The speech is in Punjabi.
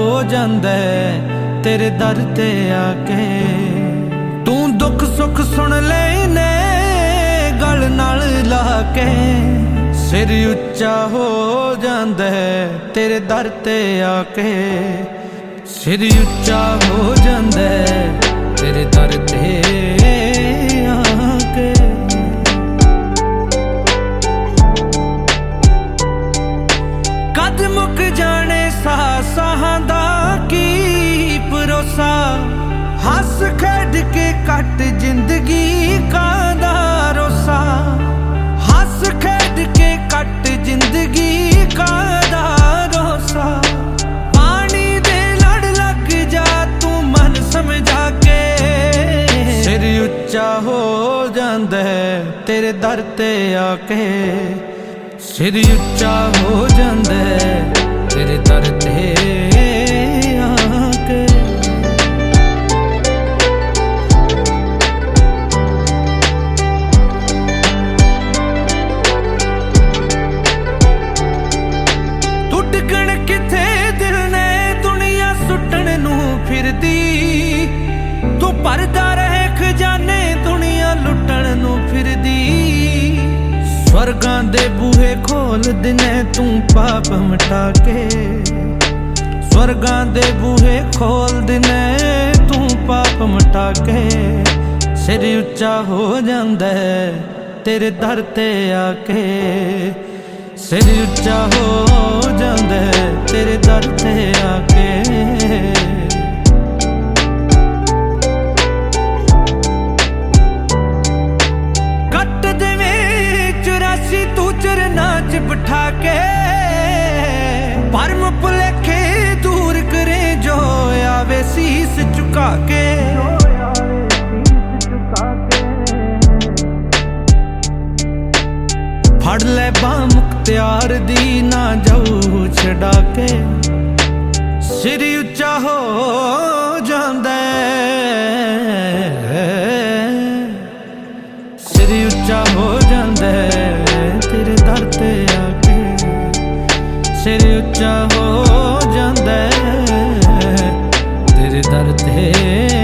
ਹੋ ਜਾਂਦਾ ਤੇਰੇ ਦਰ ਤੇ ਆ ਕੇ। ਤੂੰ ਦੁੱਖ ਸੁੱਖ ਸੁਣ ਲੈਨੇ, ਗਲ ਨਾਲ ਲਾ ਕੇ। ਸਿਰ ਉੱਚਾ ਹੋ ਜਾਂਦਾ ਤੇਰੇ ਦਰ ਤੇ ਆ ਕੇ। ਸਿਰ ਉੱਚਾ ਹੋ ਜਾਂਦਾ ਤੇਰੇ ਦਰ ਤੇ ਕਦ ਮੁੱਕ ਜਾਣੇ ਸਾਹ ਸਾਹਾਂ ਦਾ ਕੀ ਭਰੋਸਾ? ਹੱਸ ਖੇਡ ਕੇ ਕੱਟ ਜ਼ਿੰਦਗੀ ਕਾਂਦਾ ਰੋਸਾ? ਹੱਸ ਖੇਡ ਕੇ ਕੱਟ ਜ਼ਿੰਦਗੀ ਕਾਂਦਾ ਰੋਸਾ? ਪਾਣੀ ਦੇ ਲੜ ਲੱਗ ਜਾ, ਤੂੰ ਮਨ ਸਮਝਾ ਕੇ। ਸਿਰ ਉੱਚਾ ਹੋ ਜਾਂਦਾ ਤੇਰੇ ਦਰ ਤੇ ਆ ਕੇ। ਸਿਰ ਉੱਚਾ ਹੋ ਜਾਂਦਾ ਤੇਰੇ ਦਰ ਤੇ ਆ ਕੇ। ਤੂੰ ਡਿੱਗਣ ਕਿੱਥੇ ਦਿਲ ਨੇ ਦੁਨੀਆ ਸੁੱਟਣ ਨੂੰ ਫਿਰਦੀ? ਤੂੰ ਪਰਦਾ ਰਹੇ ਖਜ਼ਾਨੇ ਦੁਨੀਆ ਲੁੱਟਣ ਨੂੰ ਫਿਰਦੀ? ਸਵਰਗ ਦੇ ਬੂਹੇ ਖੋਲ ਦਿਨੇ ਤੂੰ ਪਾਪ ਮਟਾ ਕੇ। ਸਵਰਗਾਂ ਦੇ ਬੂਹੇ ਖੋਲ ਦਿਨੇ ਤੂੰ ਪਾਪ ਮਟਾ ਕੇ। ਸਿਰ ਉੱਚਾ ਹੋ ਜਾਂਦਾ ਤੇਰੇ ਦਰ ਤੇ ਆ ਕੇ। ਸਿਰ ਉੱਚਾ ਹੋ ਜਾਂਦਾ ਤੇਰੇ ਦਰ ਤੇ ਆ ਉਠਾ ਕੇ ਪਰਮ ਭੁਲੇਖੇ ਦੂਰ ਕਰੇ ਜੋ ਆਵੇ ਸੀਸ ਝੁਕਾ ਕੇ। ਫੜ ਲੈ ਬਾ ਮੁਖਤਿਆਰ ਦੀ ਨਾ ਜਾਊ ਛਡਾ ਕੇ। ਸਿਰ ਉੱਚਾ ਹੋ ਜਾਂਦਾ ਸਿਰ ਉੱਚਾ ਹੋ ਜਾਂਦਾ ਸਿਰ ਉੱਚਾ ਹੋ ਜਾਂਦਾ ਤੇਰੇ ਦਰ ਤੇ